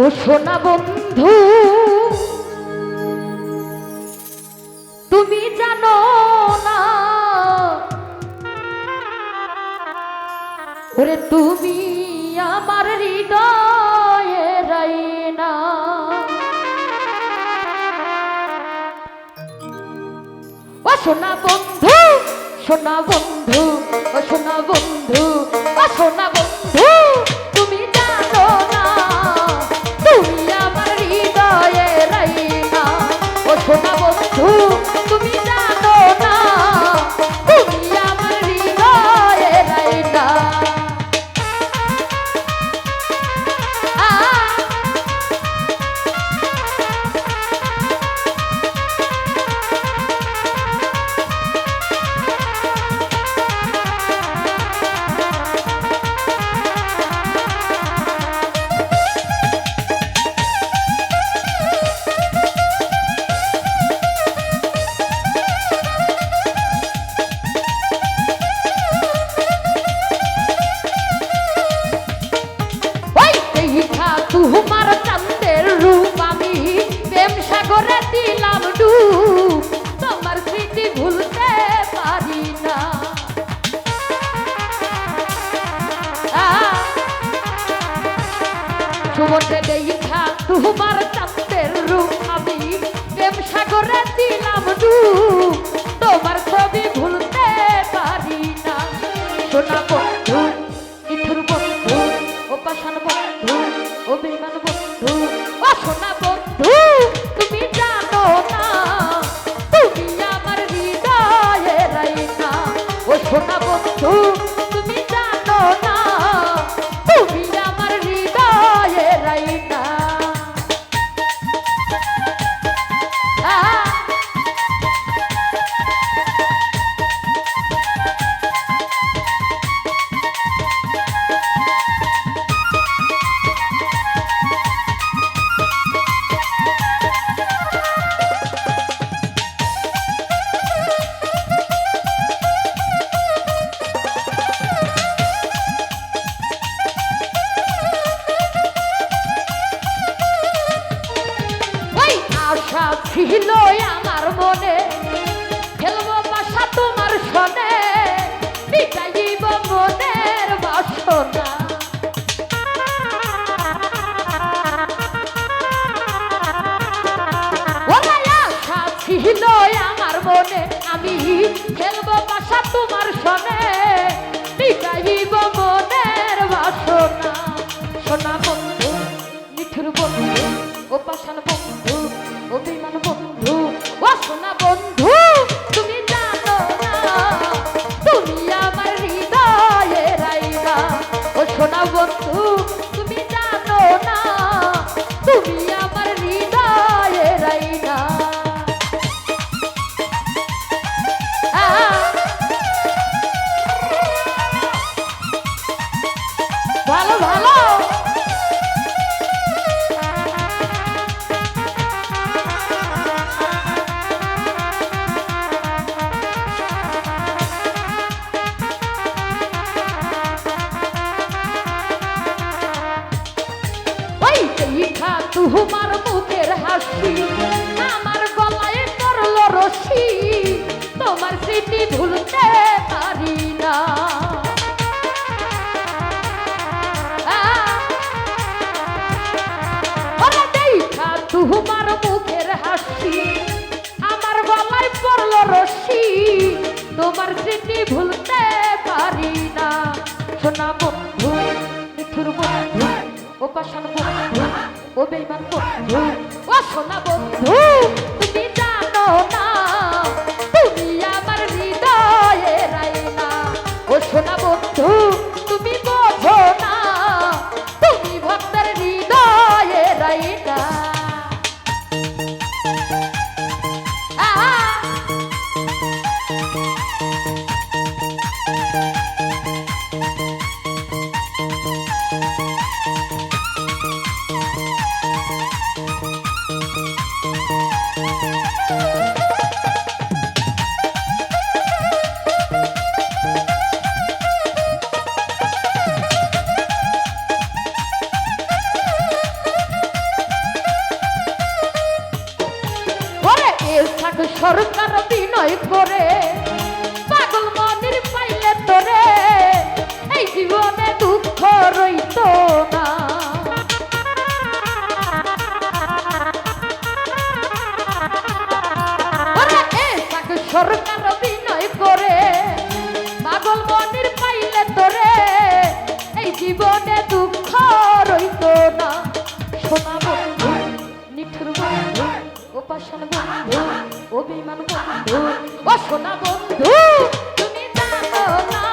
ও সোনা বন্ধু, তুমি জানো না। ওরে তুমি আমার হৃদয়ে রাইনা। ও সোনা বন্ধু সোনা বন্ধু, ও সোনা বন্ধু, ও সোনা বন্ধু। সুমতে দেখা তোমার চাঁদের রূপ আমি। প্রেম সাগরে দিলাম ডুব, তোমার ছবি ভুলতে পারি না। সোনা বন্ধু মিঠুর বন্ধু, ও পাশান বন্ধু ও বেমান বন্ধু। ও সোনা বন্ধু, তুমি জানো না, তুমি আমার হৃদয়ে রাইনা। ও সোনা বন্ধু আশা ছিল আমার মনে। খেলব বাসা তোমার সনে, মিটাইব মনের বাসনা। আমার মনে, আমি খেলব ওই দেখা মুখের হাসি। আমার গলায় পড়ল রশি, তোমার স্মৃতি ভুলতে পারি না। দেখা, তোমার মুখের হাসি। আমার গলায় পড়ল রশি, তোমার স্মৃতি ভুলতে পাশান বন্ধু ও বেইমান বন্ধু ও সোনা বন্ধু তুমি জানো না বিনয় করে পাগল মনির পাইলে তোরে, এই জীবনে দুঃখ রইত না। সরকার বিনয় করে। পাগল মনির পাইলে তোরে, এই জীবনে দুঃখ রইত না। সোনা উপাসন বন্ধু, অভিমান বন্ধু, ও বন্ধু, তুমি জানো না,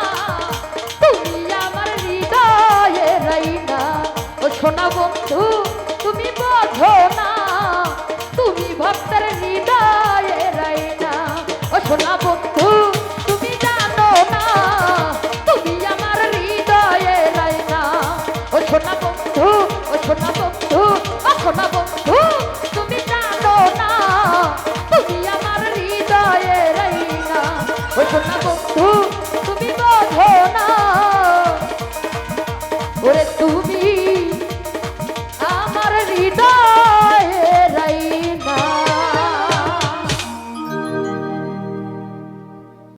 তুমি আমার হৃদয়ে রাইনা। ও সোনা বন্ধু, তুমি বোঝো না, তুমি ভক্তের হৃদয়ে রাইনা। ও সোনা বন্ধু, তুমি জানো না, তুমি আমার হৃদয়ে রাইনা। ও সোনা বন্ধু